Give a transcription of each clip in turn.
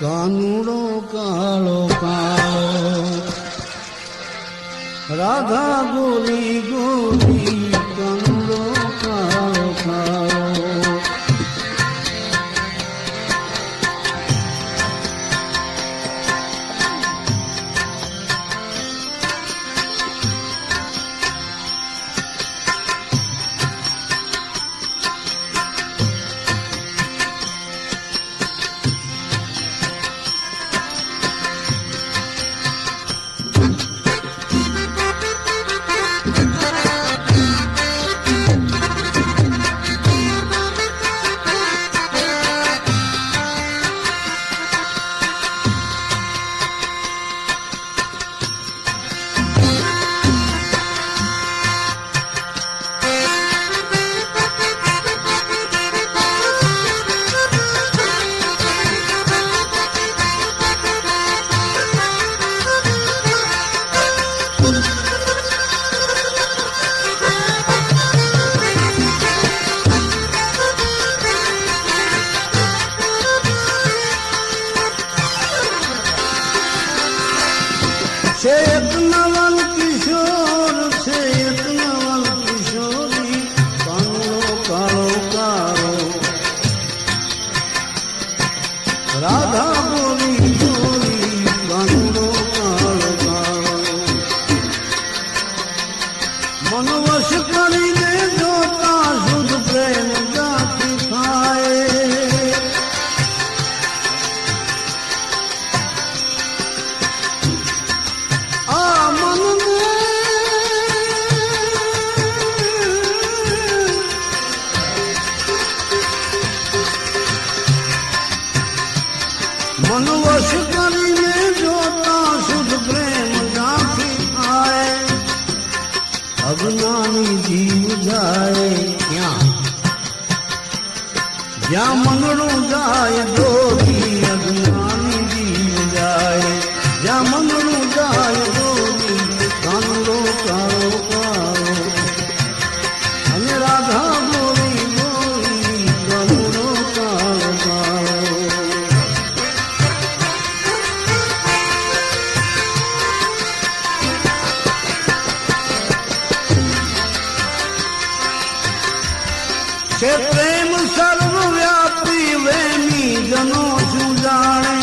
કાનુડો કાળો કાળો રાધા ગોરી ગોરી કાનુડો કાળો કાળો છે એક નવલ કિશોર, છે એક નવલ કિશોરી. કાનુડો કાળો કાળો રાધા ગોરી કાનુડો કાળો કાળો મનવશ કરીને જોતા શુદ્ધ પ્રેમ મનવશ કરીને જોતા શુદ્ધ પ્રેમ ગાંઠી થાય અજ્ઞાની જીવ જાય ક્યાં? જ્યાં મનડું જાય દોરી અજ્ઞાની. છે પ્રેમ સર્વવ્યાપી વેમી જનો શું જાણે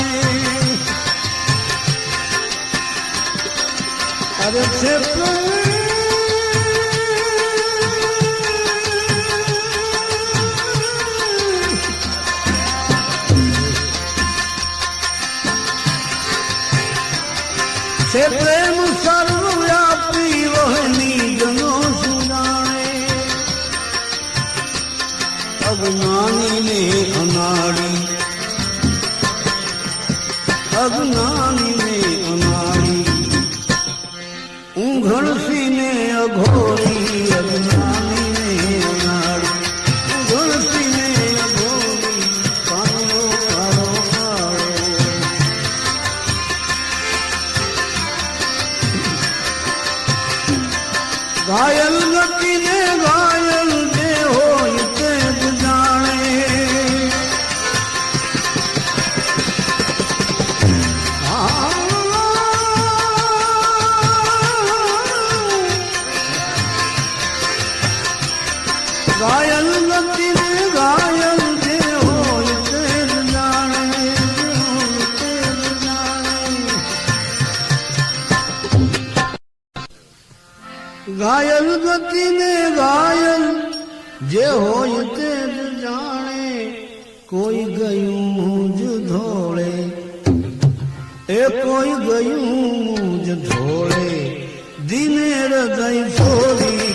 અરે છે પ્રેમ. છે પ્રેમ સર્વવ્યાપી અજ્ઞાનીને અનાડી અજ્ઞાનીને અનાડી ઊંઘણસીને અઘોરી ઘાયલ ગતિને ઘાયલ જે હોય તે જ જાણે, કોઈ ગયું જ ધોળે. એ કોઈ ગયું જ ધોળે દિને હૃદય છોડી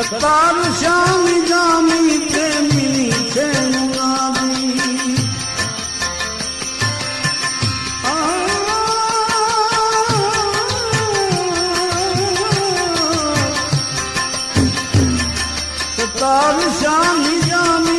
સતાર શ્યામ જામી પ્રેમી છે સતાર શ્યામ જામી